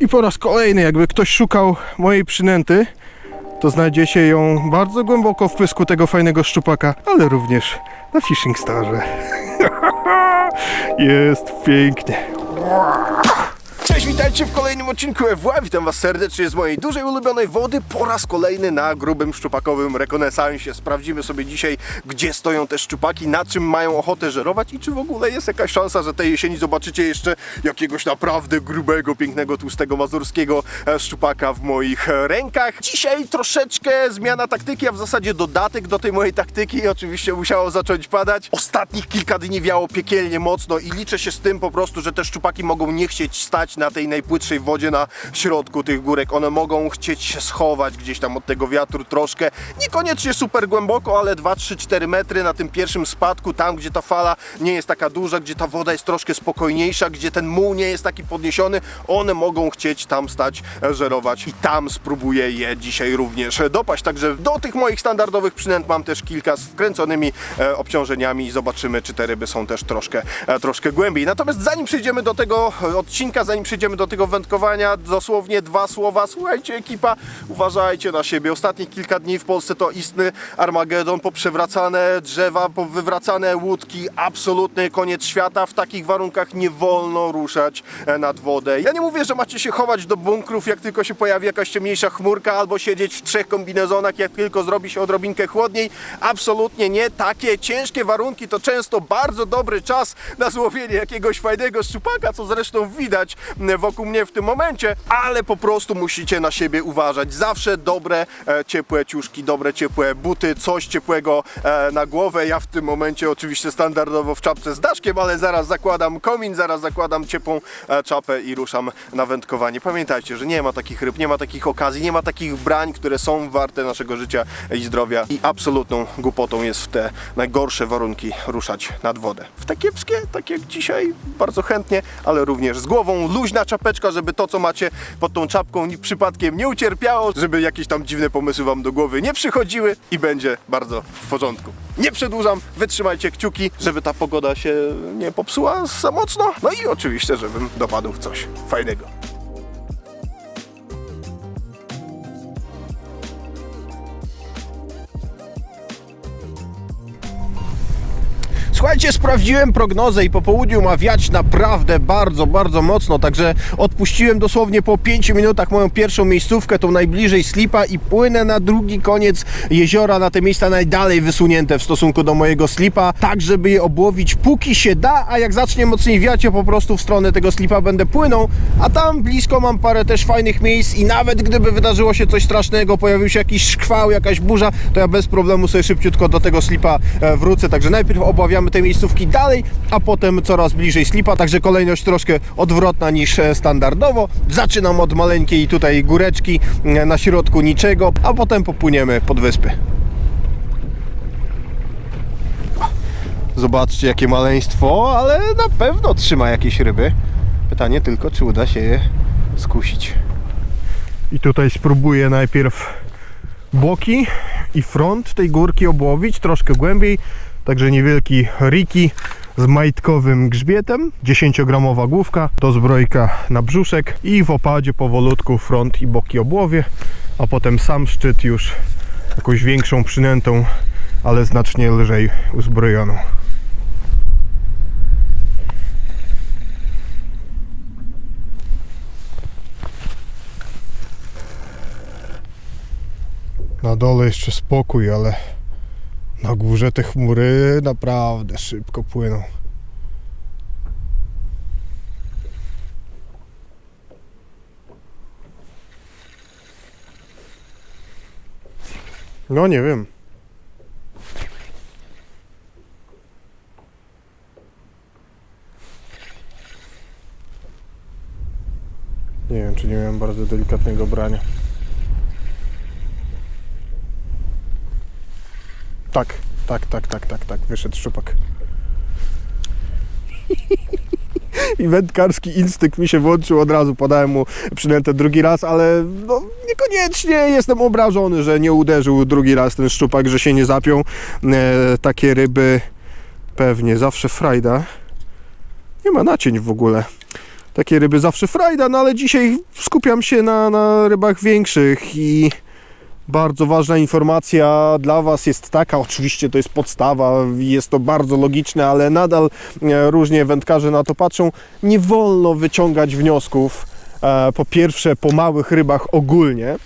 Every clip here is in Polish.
I po raz kolejny, jakby ktoś szukał mojej przynęty, to znajdziecie ją bardzo głęboko w pysku tego fajnego szczupaka, ale również na Fishing Starze. Jest pięknie. Cześć, witajcie w kolejnym odcinku FWA. Witam Was serdecznie z mojej dużej ulubionej wody. Po raz kolejny na grubym szczupakowym rekonesansie. Sprawdzimy sobie dzisiaj, gdzie stoją te szczupaki, na czym mają ochotę żerować i czy w ogóle jest jakaś szansa, że tej jesieni zobaczycie jeszcze jakiegoś naprawdę grubego, pięknego, tłustego, mazurskiego e, szczupaka w moich e, rękach. Dzisiaj troszeczkę zmiana taktyki, a w zasadzie dodatek do tej mojej taktyki. Oczywiście musiało zacząć padać. Ostatnich kilka dni wiało piekielnie mocno i liczę się z tym po prostu, że te szczupaki mogą nie chcieć stać na tej najpłytszej wodzie na środku tych górek. One mogą chcieć się schować gdzieś tam od tego wiatru troszkę. Niekoniecznie super głęboko, ale 2, 3, 4 metry na tym pierwszym spadku, tam gdzie ta fala nie jest taka duża, gdzie ta woda jest troszkę spokojniejsza, gdzie ten muł nie jest taki podniesiony, one mogą chcieć tam stać, żerować i tam spróbuję je dzisiaj również dopaść. Także do tych moich standardowych przynęt mam też kilka z wkręconymi e, obciążeniami i zobaczymy, czy te ryby są też troszkę, e, troszkę głębiej. Natomiast zanim przejdziemy do tego odcinka, zanim przejdziemy do tego wędkowania, dosłownie dwa słowa. Słuchajcie, ekipa, uważajcie na siebie. Ostatnich kilka dni w Polsce to istny Armagedon, poprzewracane drzewa, powywracane łódki, absolutny koniec świata. W takich warunkach nie wolno ruszać e, nad wodę. Ja nie mówię, że macie się chować do bunkrów, jak tylko się pojawi jakaś ciemniejsza chmurka, albo siedzieć w trzech kombinezonach, jak tylko zrobi się odrobinkę chłodniej. Absolutnie nie. Takie ciężkie warunki to często bardzo dobry czas na złowienie jakiegoś fajnego szczupaka, co zresztą widać wokół mnie w tym momencie, ale po prostu musicie na siebie uważać. Zawsze dobre, e, ciepłe ciuszki, dobre, ciepłe buty, coś ciepłego e, na głowę. Ja w tym momencie oczywiście standardowo w czapce z daszkiem, ale zaraz zakładam komin, zaraz zakładam ciepłą e, czapę i ruszam na wędkowanie. Pamiętajcie, że nie ma takich ryb, nie ma takich okazji, nie ma takich brań, które są warte naszego życia i zdrowia i absolutną głupotą jest w te najgorsze warunki ruszać nad wodę. W te kiepskie, tak jak dzisiaj, bardzo chętnie, ale również z głową, luźna czapeczka, żeby to, co macie pod tą czapką przypadkiem nie ucierpiało, żeby jakieś tam dziwne pomysły wam do głowy nie przychodziły i będzie bardzo w porządku. Nie przedłużam, wytrzymajcie kciuki, żeby ta pogoda się nie popsuła za mocno, no i oczywiście, żebym dopadł coś fajnego. Słuchajcie, sprawdziłem prognozę i po południu ma wiać naprawdę bardzo, bardzo mocno, także odpuściłem dosłownie po 5 minutach moją pierwszą miejscówkę, tą najbliżej slipa i płynę na drugi koniec jeziora, na te miejsca najdalej wysunięte w stosunku do mojego slipa, tak żeby je obłowić póki się da, a jak zacznie mocniej wiać, ja po prostu w stronę tego slipa będę płynął, a tam blisko mam parę też fajnych miejsc i nawet gdyby wydarzyło się coś strasznego, pojawił się jakiś szkwał, jakaś burza, to ja bez problemu sobie szybciutko do tego slipa e, wrócę, także najpierw obławiamy te miejscówki dalej, a potem coraz bliżej slipa, także kolejność troszkę odwrotna niż e, standardowo. Zaczynam od maleńkiej tutaj góreczki, e, na środku niczego, a potem popłyniemy pod wyspy. Zobaczcie jakie maleństwo, ale na pewno trzyma jakieś ryby. Pytanie tylko, czy uda się je skusić. I tutaj spróbuję najpierw boki i front tej górki obłowić troszkę głębiej. Także niewielki riki z majtkowym grzbietem, 10-gramowa główka, to zbrojka na brzuszek i w opadzie powolutku front i boki obłowie, a potem sam szczyt już jakąś większą przynętą, ale znacznie lżej uzbrojoną. Na dole jeszcze spokój, ale na górze te chmury naprawdę szybko płyną. No nie wiem. Nie wiem, czy nie miałem bardzo delikatnego brania. Tak, tak, tak, tak, tak, tak, wyszedł szczupak. I wędkarski instynkt mi się włączył, od razu podałem mu przynętę drugi raz, ale no, niekoniecznie jestem obrażony, że nie uderzył drugi raz ten szczupak, że się nie zapiął. E, takie ryby pewnie zawsze frajda. Nie ma nacień w ogóle. takie ryby zawsze frajda, no ale dzisiaj skupiam się na, na rybach większych i bardzo ważna informacja dla Was jest taka, oczywiście to jest podstawa, jest to bardzo logiczne, ale nadal e, różnie wędkarze na to patrzą. Nie wolno wyciągać wniosków, e, po pierwsze po małych rybach ogólnie,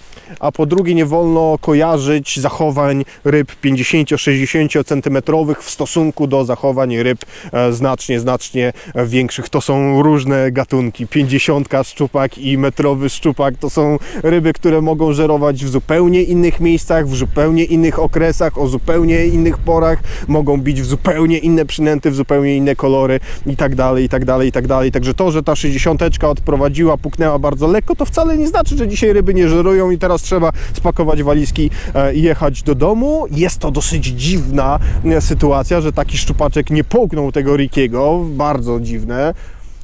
a po drugie nie wolno kojarzyć zachowań ryb 50-60 centymetrowych w stosunku do zachowań ryb e, znacznie, znacznie większych. To są różne gatunki. 50 szczupak i metrowy szczupak to są ryby, które mogą żerować w zupełnie innych miejscach, w zupełnie innych okresach, o zupełnie innych porach, mogą bić w zupełnie inne przynęty, w zupełnie inne kolory i tak dalej, i tak dalej, i tak dalej. Także to, że ta 60 odprowadziła, puknęła bardzo lekko, to wcale nie znaczy, że dzisiaj ryby nie żerują i teraz trzeba spakować walizki e, i jechać do domu. Jest to dosyć dziwna e, sytuacja, że taki szczupaczek nie połknął tego Rikiego. Bardzo dziwne,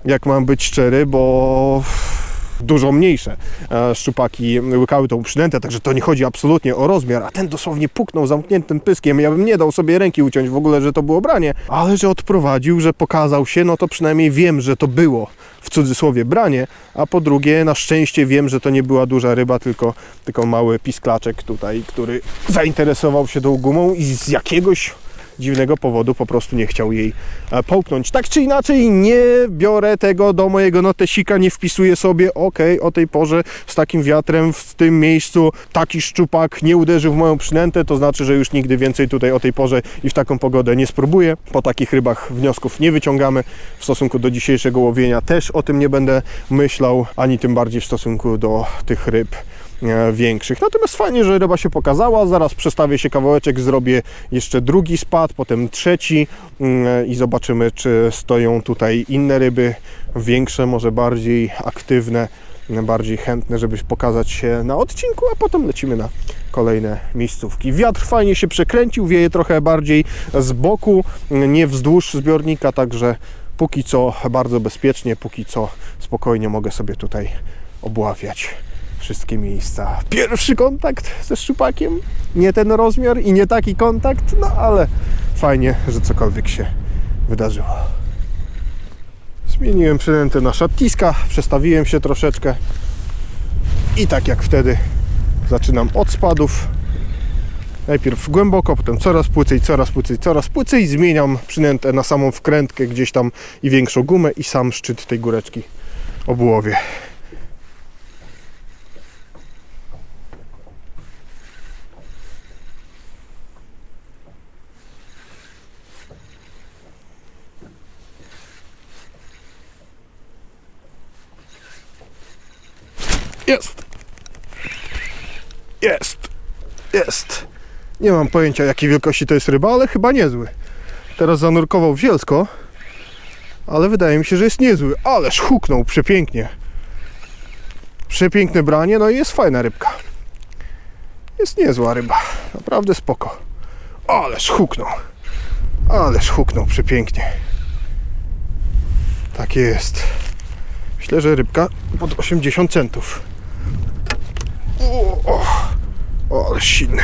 jak mam być szczery, bo dużo mniejsze e, szczupaki łykały tą przynętę, także to nie chodzi absolutnie o rozmiar, a ten dosłownie puknął zamkniętym pyskiem. Ja bym nie dał sobie ręki uciąć w ogóle, że to było branie, ale że odprowadził, że pokazał się, no to przynajmniej wiem, że to było w cudzysłowie branie, a po drugie na szczęście wiem, że to nie była duża ryba, tylko, tylko mały pisklaczek tutaj, który zainteresował się tą gumą i z jakiegoś dziwnego powodu po prostu nie chciał jej e, połknąć. Tak czy inaczej nie biorę tego do mojego notesika, nie wpisuję sobie ok, o tej porze z takim wiatrem w tym miejscu taki szczupak nie uderzył w moją przynętę, to znaczy, że już nigdy więcej tutaj o tej porze i w taką pogodę nie spróbuję. Po takich rybach wniosków nie wyciągamy. W stosunku do dzisiejszego łowienia też o tym nie będę myślał, ani tym bardziej w stosunku do tych ryb większych. Natomiast fajnie, że ryba się pokazała. Zaraz przestawię się kawałeczek, zrobię jeszcze drugi spad, potem trzeci mm, i zobaczymy, czy stoją tutaj inne ryby, większe, może bardziej aktywne, bardziej chętne, żeby pokazać się na odcinku, a potem lecimy na kolejne miejscówki. Wiatr fajnie się przekręcił, wieje trochę bardziej z boku, nie wzdłuż zbiornika, także póki co bardzo bezpiecznie, póki co spokojnie mogę sobie tutaj obławiać wszystkie miejsca. Pierwszy kontakt ze szczupakiem, nie ten rozmiar i nie taki kontakt, no ale fajnie, że cokolwiek się wydarzyło. Zmieniłem przynętę na szattiska, przestawiłem się troszeczkę i tak jak wtedy zaczynam od spadów. Najpierw głęboko, potem coraz płycej, coraz płycej, coraz płycej. Zmieniam przynętę na samą wkrętkę gdzieś tam i większą gumę i sam szczyt tej góreczki obułowie. Jest! Jest! Jest! Nie mam pojęcia jakiej wielkości to jest ryba, ale chyba niezły. Teraz zanurkował w zielsko, ale wydaje mi się, że jest niezły. Ależ huknął przepięknie. Przepiękne branie, no i jest fajna rybka. Jest niezła ryba. Naprawdę spoko. Ależ huknął. Ależ huknął przepięknie. Tak jest. Myślę, że rybka pod 80 centów. O, ale silny.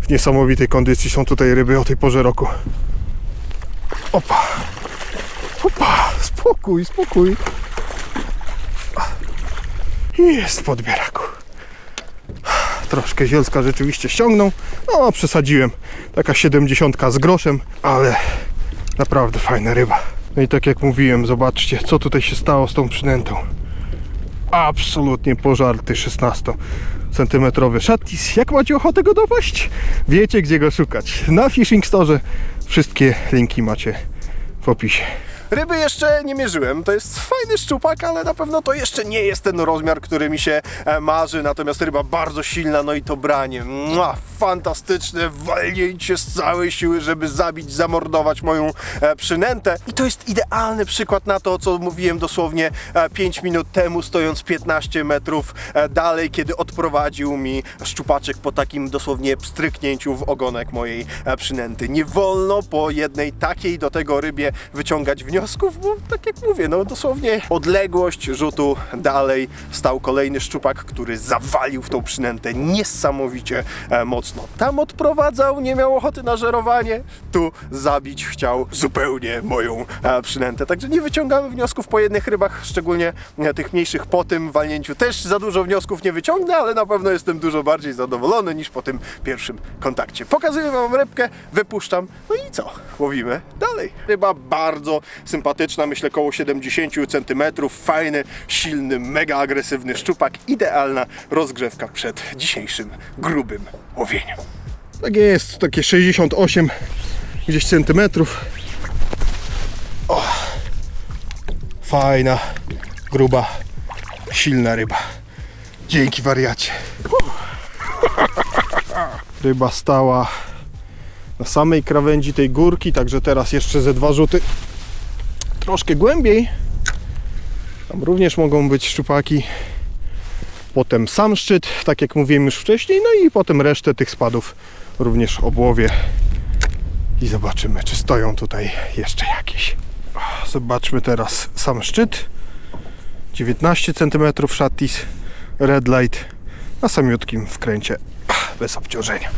W niesamowitej kondycji są tutaj ryby o tej porze roku. Opa. Opa. Spokój, spokój. Jest podbieraku. Troszkę zielska rzeczywiście ściągnął. No, przesadziłem. Taka 70 z groszem, ale naprawdę fajna ryba. No i tak jak mówiłem, zobaczcie, co tutaj się stało z tą przynętą. Absolutnie pożarty 16 centymetrowy szatis. Jak macie ochotę go dopaść? Wiecie gdzie go szukać. Na Fishing Store wszystkie linki macie w opisie. Ryby jeszcze nie mierzyłem. To jest fajny szczupak, ale na pewno to jeszcze nie jest ten rozmiar, który mi się e, marzy. Natomiast ryba bardzo silna, no i to branie. Mua, fantastyczne walnięcie z całej siły, żeby zabić, zamordować moją e, przynętę. I to jest idealny przykład na to, co mówiłem dosłownie e, 5 minut temu, stojąc 15 metrów e, dalej, kiedy odprowadził mi szczupaczek po takim dosłownie pstryknięciu w ogonek mojej e, przynęty. Nie wolno po jednej takiej do tego rybie wyciągać wniosków, bo tak jak mówię, no dosłownie odległość rzutu dalej stał kolejny szczupak, który zawalił w tą przynętę niesamowicie e, mocno. Mocno tam odprowadzał, nie miał ochoty na żerowanie, tu zabić chciał zupełnie moją e, przynętę. Także nie wyciągamy wniosków po jednych rybach, szczególnie e, tych mniejszych po tym walnięciu. Też za dużo wniosków nie wyciągnę, ale na pewno jestem dużo bardziej zadowolony niż po tym pierwszym kontakcie. Pokazuję wam rybkę, wypuszczam, no i co? Łowimy dalej. Ryba bardzo sympatyczna, myślę koło 70 cm, fajny, silny, mega agresywny szczupak, idealna rozgrzewka przed dzisiejszym grubym łowieniem. Tak jest, takie 68 gdzieś centymetrów. O, fajna, gruba, silna ryba. Dzięki wariacie. Ryba stała na samej krawędzi tej górki, także teraz jeszcze ze dwa rzuty troszkę głębiej. Tam również mogą być szczupaki. Potem sam szczyt, tak jak mówiłem już wcześniej, no i potem resztę tych spadów również obłowię. I zobaczymy, czy stoją tutaj jeszcze jakieś. Zobaczmy teraz sam szczyt. 19 cm szatis, red light na samiutkim wkręcie bez obciążenia.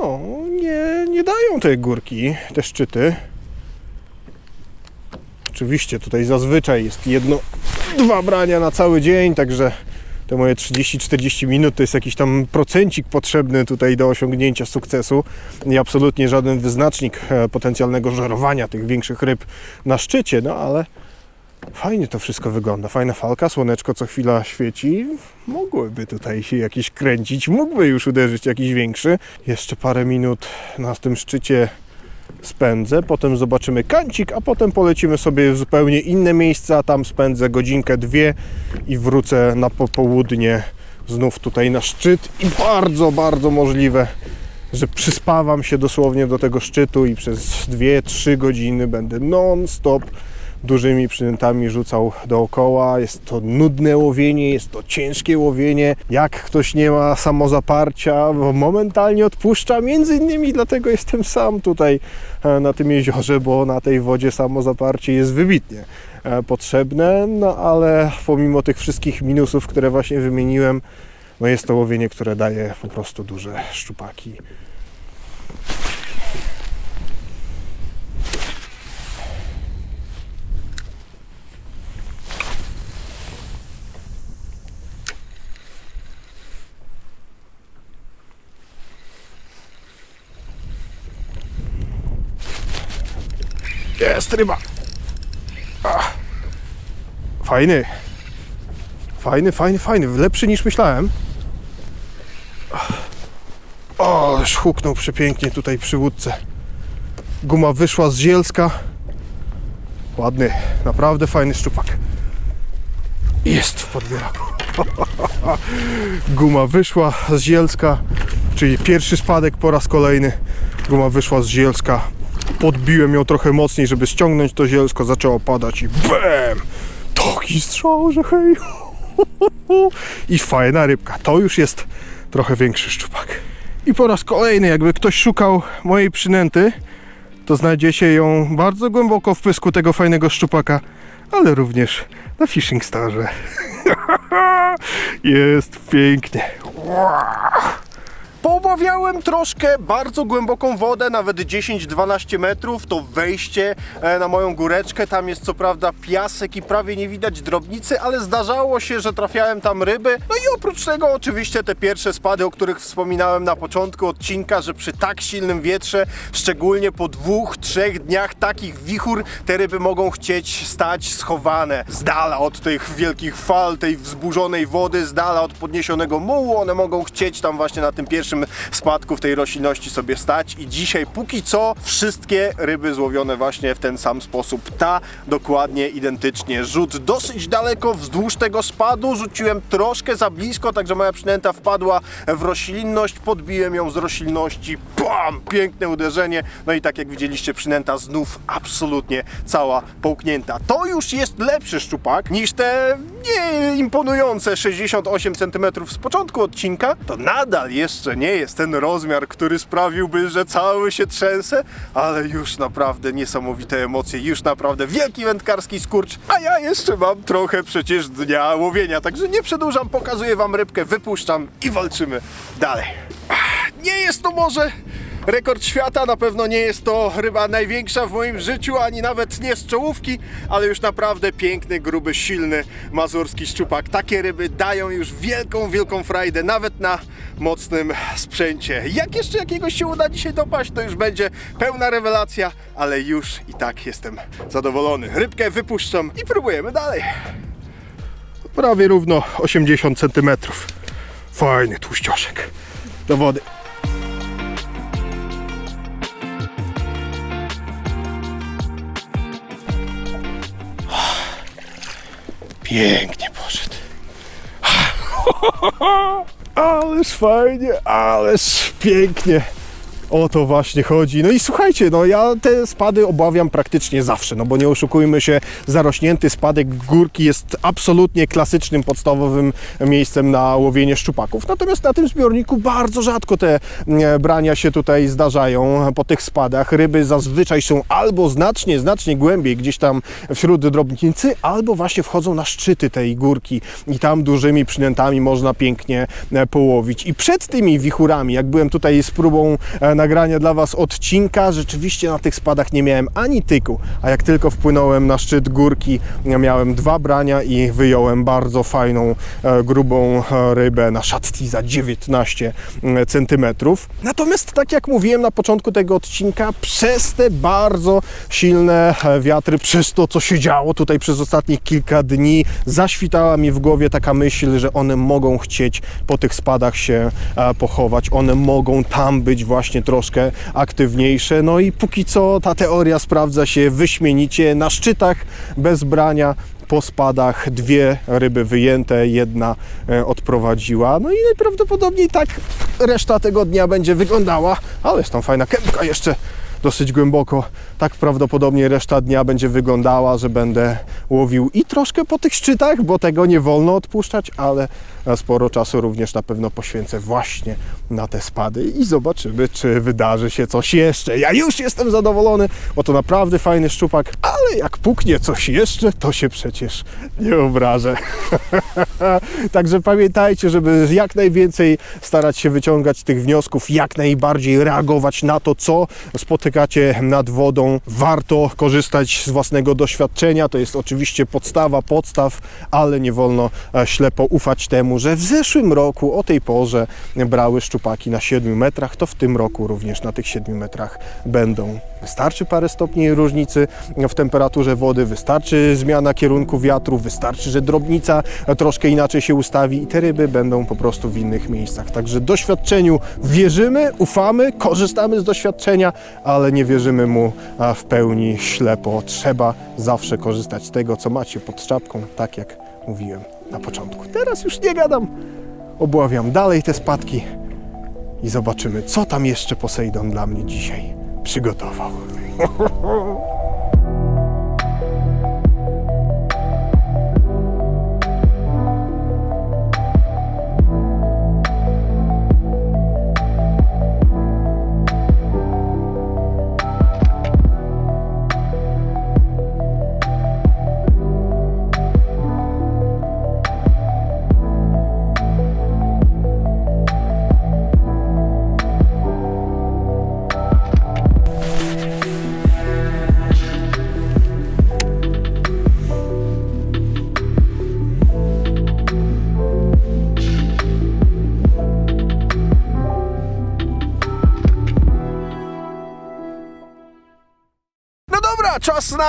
No, nie, te górki, te szczyty. Oczywiście tutaj zazwyczaj jest jedno, dwa brania na cały dzień, także te moje 30-40 minut to jest jakiś tam procencik potrzebny tutaj do osiągnięcia sukcesu i absolutnie żaden wyznacznik e, potencjalnego żerowania tych większych ryb na szczycie, no ale fajnie to wszystko wygląda. Fajna falka, słoneczko co chwila świeci. Mogłyby tutaj się jakieś kręcić, mógłby już uderzyć jakiś większy. Jeszcze parę minut na tym szczycie spędzę, potem zobaczymy kancik, a potem polecimy sobie w zupełnie inne miejsca. Tam spędzę godzinkę, dwie i wrócę na popołudnie znów tutaj na szczyt i bardzo, bardzo możliwe, że przyspawam się dosłownie do tego szczytu i przez 2-3 godziny będę non-stop dużymi przynętami rzucał dookoła. Jest to nudne łowienie, jest to ciężkie łowienie. Jak ktoś nie ma samozaparcia, momentalnie odpuszcza. Między innymi dlatego jestem sam tutaj e, na tym jeziorze, bo na tej wodzie samozaparcie jest wybitnie e, potrzebne, no ale pomimo tych wszystkich minusów, które właśnie wymieniłem, no jest to łowienie, które daje po prostu duże szczupaki. Jest ryba. Ach. Fajny. Fajny, fajny, fajny. Lepszy niż myślałem. O, ależ huknął przepięknie tutaj przy łódce. Guma wyszła z zielska. Ładny, naprawdę fajny szczupak. Jest w podbieraku. Guma wyszła z zielska, czyli pierwszy spadek po raz kolejny. Guma wyszła z zielska. Podbiłem ją trochę mocniej, żeby ściągnąć to zielsko. Zaczęło padać i BAM! Taki strzał, że hej! I fajna rybka. To już jest trochę większy szczupak. I po raz kolejny, jakby ktoś szukał mojej przynęty, to znajdziecie ją bardzo głęboko w pysku tego fajnego szczupaka, ale również na Fishing Starze. jest pięknie. Poobawiałem troszkę bardzo głęboką wodę, nawet 10-12 metrów, to wejście e, na moją góreczkę, tam jest co prawda piasek i prawie nie widać drobnicy, ale zdarzało się, że trafiałem tam ryby. No i oprócz tego oczywiście te pierwsze spady, o których wspominałem na początku odcinka, że przy tak silnym wietrze, szczególnie po dwóch, trzech dniach takich wichur, te ryby mogą chcieć stać schowane z dala od tych wielkich fal, tej wzburzonej wody, z dala od podniesionego mułu, one mogą chcieć tam właśnie na tym pierwszym spadku w tej roślinności sobie stać. I dzisiaj póki co wszystkie ryby złowione właśnie w ten sam sposób. Ta dokładnie identycznie. Rzut dosyć daleko wzdłuż tego spadu, rzuciłem troszkę za blisko, także moja przynęta wpadła w roślinność, podbiłem ją z roślinności, bam, piękne uderzenie, no i tak jak widzieliście przynęta znów absolutnie cała połknięta. To już jest lepszy szczupak niż te nie imponujące 68 cm z początku odcinka, to nadal jeszcze nie jest ten rozmiar, który sprawiłby, że cały się trzęsę, ale już naprawdę niesamowite emocje, już naprawdę wielki wędkarski skurcz, a ja jeszcze mam trochę przecież dnia łowienia, także nie przedłużam, pokazuję wam rybkę, wypuszczam i walczymy dalej. Nie jest to może rekord świata, na pewno nie jest to ryba największa w moim życiu, ani nawet nie z czołówki, ale już naprawdę piękny, gruby, silny mazurski szczupak. Takie ryby dają już wielką, wielką frajdę, nawet na mocnym sprzęcie. Jak jeszcze jakiegoś się uda dzisiaj dopaść, to już będzie pełna rewelacja, ale już i tak jestem zadowolony. Rybkę wypuszczam i próbujemy dalej. Prawie równo 80 cm. Fajny tłuścioszek. Do wody. Pięknie poszedł. Ależ fajnie, ależ pięknie. O to właśnie chodzi. No i słuchajcie, no ja te spady obawiam praktycznie zawsze, no bo nie oszukujmy się, zarośnięty spadek górki jest absolutnie klasycznym, podstawowym miejscem na łowienie szczupaków. Natomiast na tym zbiorniku bardzo rzadko te e, brania się tutaj zdarzają po tych spadach. Ryby zazwyczaj są albo znacznie, znacznie głębiej gdzieś tam wśród drobnicy, albo właśnie wchodzą na szczyty tej górki i tam dużymi przynętami można pięknie e, połowić. I przed tymi wichurami, jak byłem tutaj z próbą e, nagrania dla Was odcinka, rzeczywiście na tych spadach nie miałem ani tyku, a jak tylko wpłynąłem na szczyt górki, miałem dwa brania i wyjąłem bardzo fajną, e, grubą e, rybę na szatki za 19 cm. Natomiast tak jak mówiłem na początku tego odcinka, przez te bardzo silne e, wiatry, przez to co się działo tutaj przez ostatnich kilka dni, zaświtała mi w głowie taka myśl, że one mogą chcieć po tych spadach się e, pochować, one mogą tam być właśnie troszkę aktywniejsze. No i póki co ta teoria sprawdza się wyśmienicie na szczytach bez brania po spadach dwie ryby wyjęte, jedna e, odprowadziła. No i najprawdopodobniej tak reszta tego dnia będzie wyglądała. Ale jest tam fajna kępka jeszcze dosyć głęboko. Tak prawdopodobnie reszta dnia będzie wyglądała, że będę łowił i troszkę po tych szczytach, bo tego nie wolno odpuszczać, ale sporo czasu również na pewno poświęcę właśnie na te spady i zobaczymy, czy wydarzy się coś jeszcze. Ja już jestem zadowolony, bo to naprawdę fajny szczupak, ale jak puknie coś jeszcze, to się przecież nie obrażę. Także pamiętajcie, żeby jak najwięcej starać się wyciągać tych wniosków, jak najbardziej reagować na to, co spotykacie nad wodą. Warto korzystać z własnego doświadczenia, to jest oczywiście podstawa podstaw, ale nie wolno e, ślepo ufać temu, że w zeszłym roku o tej porze brały szczupaki na 7 metrach, to w tym roku również na tych 7 metrach będą. Wystarczy parę stopni różnicy w temperaturze wody, wystarczy zmiana kierunku wiatru, wystarczy, że drobnica troszkę inaczej się ustawi i te ryby będą po prostu w innych miejscach. Także doświadczeniu wierzymy, ufamy, korzystamy z doświadczenia, ale nie wierzymy mu w pełni ślepo. Trzeba zawsze korzystać z tego, co macie pod czapką, tak jak mówiłem na początku. Teraz już nie gadam, obławiam dalej te spadki i zobaczymy, co tam jeszcze Posejdon dla mnie dzisiaj przygotował.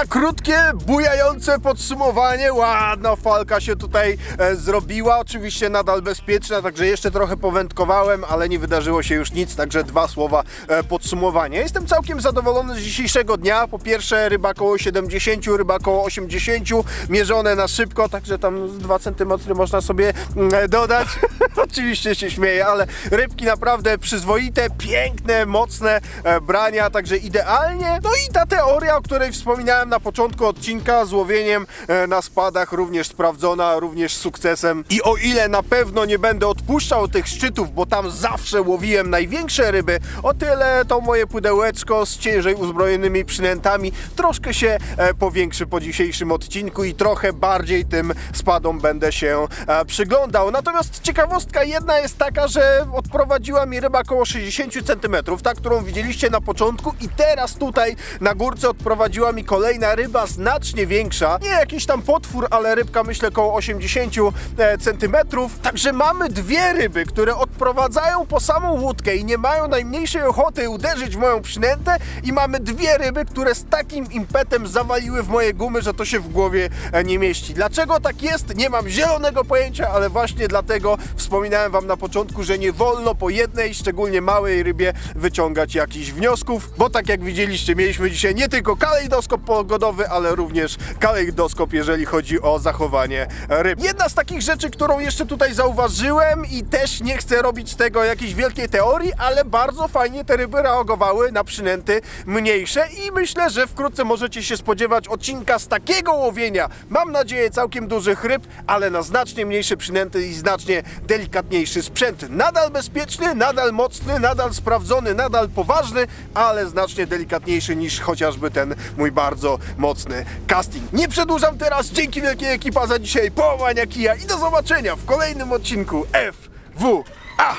na krótkie, bujające podsumowanie. Ładna falka się tutaj e, zrobiła. Oczywiście nadal bezpieczna, także jeszcze trochę powędkowałem, ale nie wydarzyło się już nic, także dwa słowa e, podsumowania. Jestem całkiem zadowolony z dzisiejszego dnia. Po pierwsze ryba koło 70, ryba koło 80, mierzone na szybko, także tam z 2 cm można sobie mm, dodać. Oczywiście się śmieję, ale rybki naprawdę przyzwoite, piękne, mocne e, brania, także idealnie. No i ta teoria, o której wspominałem na początku odcinka z łowieniem e, na spadach również sprawdzona, również sukcesem. I o ile na pewno nie będę odpuszczał tych szczytów, bo tam zawsze łowiłem największe ryby, o tyle to moje pudełeczko z ciężej uzbrojonymi przynętami troszkę się e, powiększy po dzisiejszym odcinku i trochę bardziej tym spadom będę się e, przyglądał. Natomiast ciekawostka jedna jest taka, że odprowadziła mi ryba około 60 cm, ta, którą widzieliście na początku i teraz tutaj na górce odprowadziła mi kolejna ryba znacznie większa. Nie jakiś tam potwór, ale rybka myślę około 80 cm. Także mamy dwie ryby, które odprowadzają po samą łódkę i nie mają najmniejszej ochoty uderzyć w moją przynętę i mamy dwie ryby, które z takim impetem zawaliły w moje gumy, że to się w głowie e, nie mieści. Dlaczego tak jest? Nie mam zielonego pojęcia, ale właśnie dlatego wspominałem Wam na początku, że nie wolno po jednej, szczególnie małej rybie wyciągać jakichś wniosków, bo tak jak widzieliście, mieliśmy dzisiaj nie tylko kalejdoskop pogodowy, ale również kalejdoskop, jeżeli chodzi o zachowanie ryb. Jedna z takich rzeczy, którą jeszcze tutaj zauważyłem i też nie chcę robić z tego jakiejś wielkiej teorii, ale bardzo fajnie te ryby reagowały na przynęty mniejsze i myślę, że wkrótce możecie się spodziewać odcinka z takiego łowienia. Mam nadzieję całkiem dużych ryb, ale na znacznie mniejsze przynęty i znacznie delikatniejszy sprzęt. Nadal bezpieczny, nadal mocny, nadal sprawdzony, nadal poważny, ale znacznie delikatniejszy niż chociażby ten mój bardzo mocny casting. Nie przedłużam teraz, dzięki wielkiej ekipa za dzisiaj, połamania kija i do zobaczenia w kolejnym odcinku FWA.